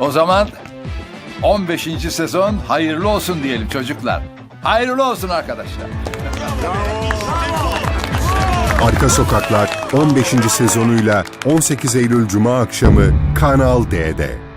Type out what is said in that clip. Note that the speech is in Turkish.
o zaman 15. sezon hayırlı olsun diyelim çocuklar. Hayırlı olsun arkadaşlar. Arka Sokaklar 15. sezonuyla 18 Eylül Cuma akşamı Kanal D'de.